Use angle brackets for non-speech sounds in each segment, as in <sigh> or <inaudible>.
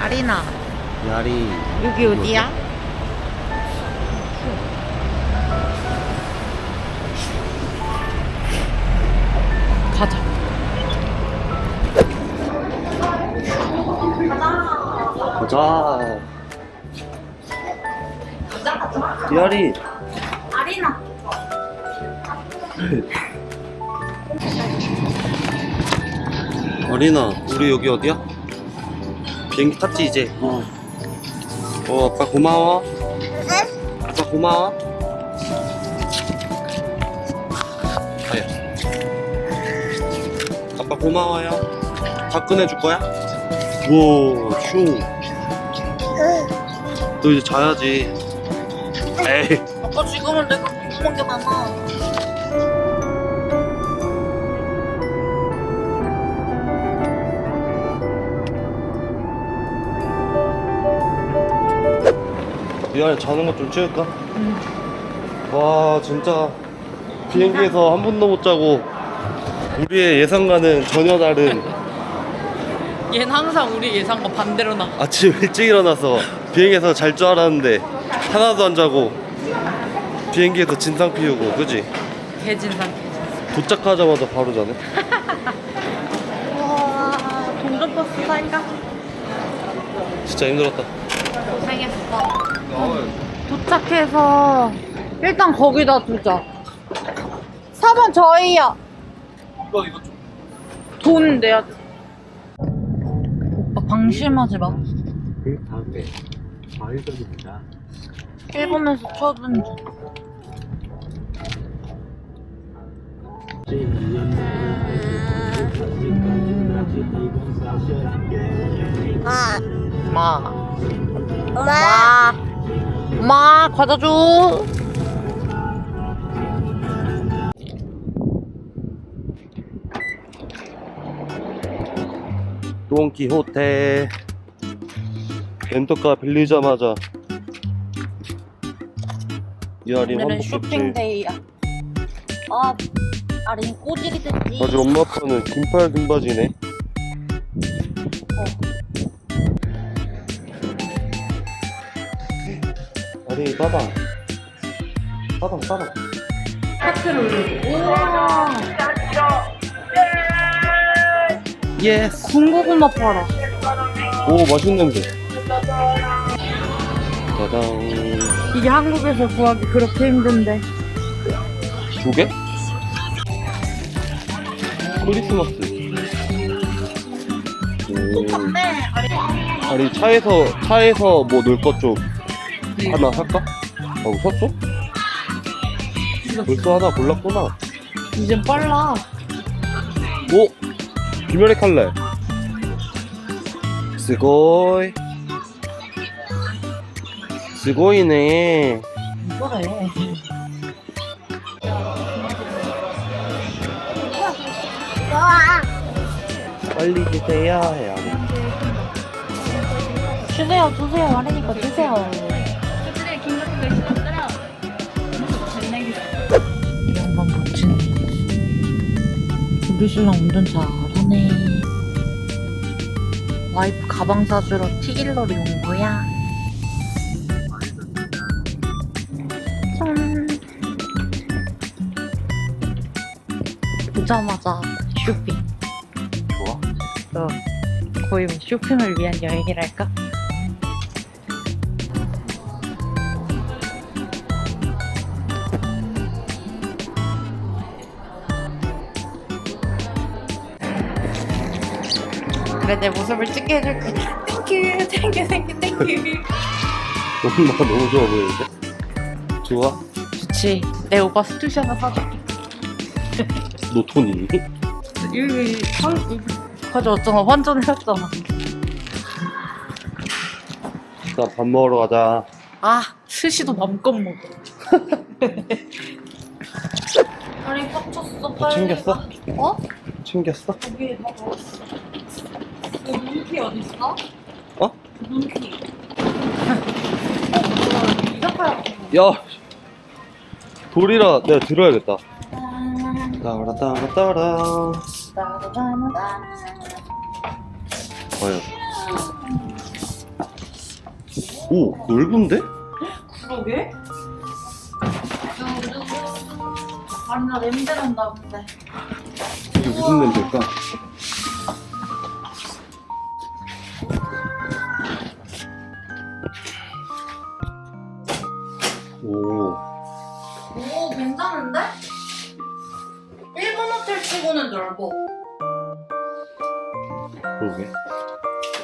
아리나 야리 여기 어디야? 가자. 가자 야리 아리나. 어린아 우리 여기 어디야? 비행기 탔지 이제? 어, 어 아빠 고마워. 아빠 고마워. 아야. 아빠 고마워요. 다 꺼내줄 거야? 우와 슝너 이제 자야지. 에이. 아빠 지금은 내가 궁금한 게 많아. 미안해 자는 것 좀 찍을까? 와 진짜 비행기에서 한 번도 못 자고 우리의 예상과는 전혀 다른 <laughs> 얘는 항상 우리 예상과 반대로 나. 아침 일찍 일어나서 비행기에서 잘 줄 알았는데 하나도 안 자고 비행기에서 진상 피우고 그지? 개진상 개진상. 도착하자마자 바로 자네 <laughs> 우와 동전버스 살까? 진짜 힘들었다 고생했어. 도착해서 일단 거기다 두자. 4번 저희야. 이거 이거 좀 돈 내야 돼. 오빠 방심하지 마. 그 다음에 마을동입니다. 일본에서 쳐든 마. 마. 마 과자 줘. 돈키호테 렌터카 빌리자마자 이아린 오늘은 쇼핑데이야. 아, 아린 꼬질이 됐지. 아주 엄마 아빠는 긴팔 등바지네 아린이 빠방 빠방 빠방 하트를 올리고. 우와. 예스 군고구마 팔아. 오 맛있는 냄새 짜잔 이게 한국에서 구하기 그렇게 힘든데. 두 개? 크리스마스 오. 네, 아린. 아니 차에서 차에서 뭐 놀 것 좀 하나 살까? 하고 샀어? 벌써 하나 골랐구나. 이젠 빨라. 오 비멸의 칼날. 스고이. 스고이네. 이거래. 빨리 주세요. 해야 돼. 주세요, 주세요. 아리니까 주세요. 우리 신랑 운전 잘하네. 와이프 가방 사주러 튀길러리 온 거야. 짠. 보자마자 쇼핑. 좋아. 어, 거의 뭐 쇼핑을 위한 여행이랄까? 그래 내 모습을 찍게 해줄게 땡큐 땡큐 땡큐 땡큐 엄마 너무 좋아 보이는데? 좋아? 좋지 내 오빠 스투시 하나 사줄게 너 돈 있니? 여기 환 가져왔잖아 환전해왔잖아 자, 밥 먹으러 가자. 아 스시도 맘껏 먹어 아니 빡쳤어 다 챙겼어? 어? 챙겼어? 여기 다 넣었어 그 눈피 어딨어? 어? 그 눈피 어? 야! 돌이라 내가 들어야겠다. 따라 따라 따라. 과연. 오 넓은데? 그러게? 아니 나 냄새 난다 근데 이게 무슨 냄새일까? 괜찮은데? 일본 호텔 치고는 넓어. 그러게.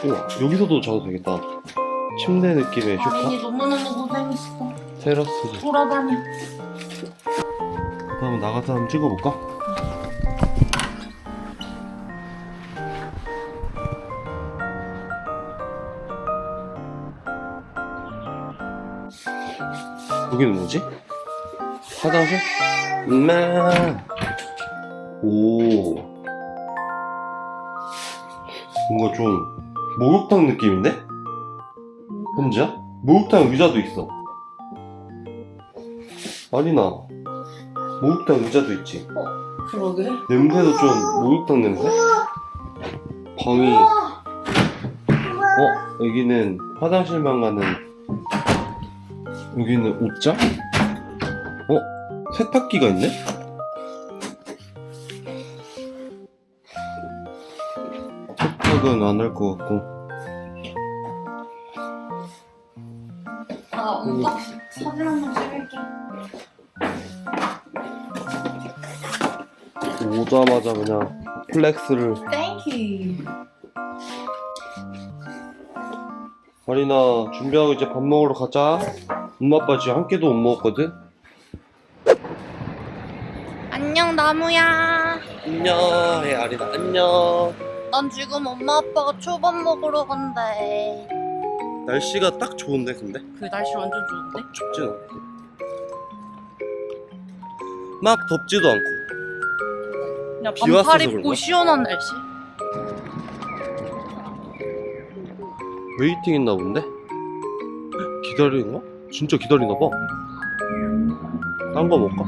우와 여기서도 자도 되겠다. 침대 느낌의 쇼파. 너무너무 고생했어. 테라스도 돌아다녀. 그럼 나가서 한번 찍어볼까? 여기는 뭐지? 화장실? 엄마 오 뭔가 좀 목욕탕 느낌인데? 현지야? 목욕탕 의자도 있어 아니나 목욕탕 의자도 있지 그러게 냄새도 좀 목욕탕 냄새? 방이 어? 여기는 화장실만 가는 여기는 옷장? 어? 세탁기가 있네? 세탁은 안 할 것 같고 아 오빠 사진 한번 찍을게 오자마자 그냥 플렉스를 땡큐 마리나 준비하고 이제 밥 먹으러 가자 엄마 아빠 지금 한 끼도 못 먹었거든? 안녕 나무야 안녕 해 아리나 안녕 난 지금 엄마 아빠가 초밥 먹으러 간대 날씨가 딱 좋은데 근데? 그 날씨 완전 좋은데? 춥진 않고 막 덥지도 않고 그냥 비 왔어서 반팔 입고 그런가? 시원한 날씨 웨이팅 있나 본데? 기다리는 거? 진짜 기다리나 봐. 딴 거 먹까?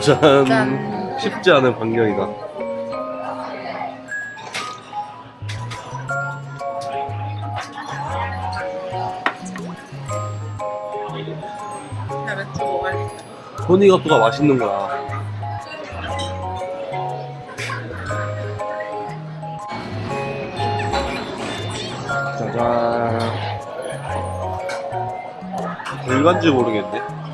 짜잔. 짠. 쉽지 않은 광경이다. 야 맥주 먹을래 토니각도가 맛있는 거야. 짜잔. 일반지 모르겠네.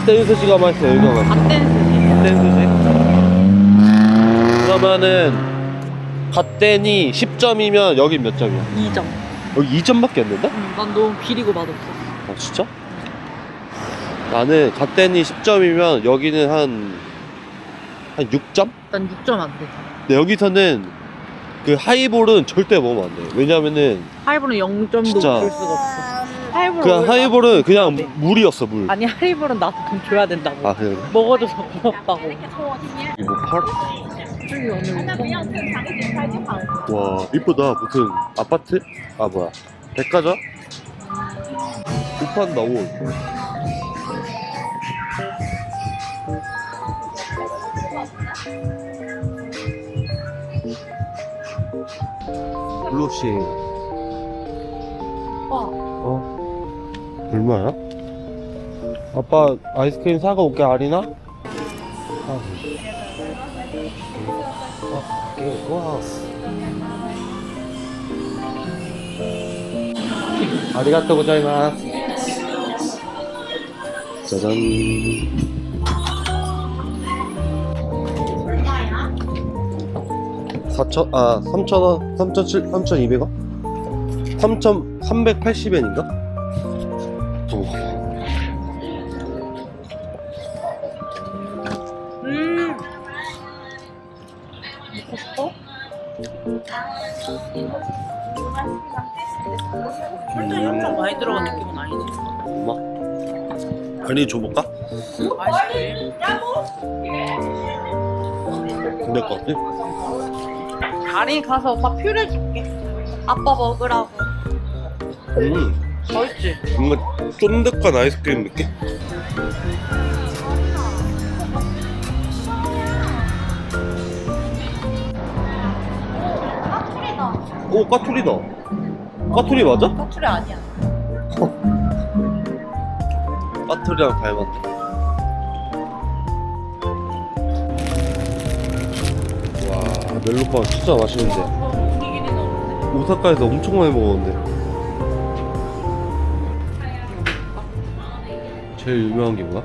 갓된 스시가 맛있어 여기가 맛있어. 갓댄스 갓된 스시? 그러면은 갓된이 10점이면 여긴 몇 점이야? 2점 여기 2점밖에 안 된다? 난 너무 비리고 맛없어 아 진짜? 나는 갓덴이 10점이면 여기는 한, 한 6점? 난 6점 안 돼 근데 여기서는 그 하이볼은 절대 먹으면 안 돼. 왜냐면은 하이볼은 0점도 진짜. 줄 수가 없어 하이볼 그 하이볼은 그냥 물이었어, 물. 아니 하이볼은 나도 돈 줘야 된다고 아, 그래? 먹어줘서 고맙다고 이거 팔? 저기 오늘 와, 이쁘다. 무슨 아파트? 아, 뭐야. 백화점? 옷 판다, 옷. 블루시. 얼마야? 아빠 아이스크림 사고 올게 아리나? 아. 아, 오케이, 와. 아리가또 고자이마스. 짜잔. 얼마야? 4천, 아, 3,000원, 3,700, 3,200원? 3,380엔인가? 설탕이 엄청 많이 들어간 느낌은 아니지 뭐? 아니 줘볼까? 맛있지? 근데 것 같지? 아니 가서 오빠 퓨를 줄게 아빠 먹으라고 음 맛있지? 뭔가 쫀득한 아이스크림 느낌? 오 까투리다. 까투리 맞아? 까투리 아니야. <laughs> 까투리랑 닮았네. 와 멜로빵 진짜 맛있는데. 분위기는 없는데 오사카에서 엄청 많이 먹었는데. 제일 유명한 게 뭐야?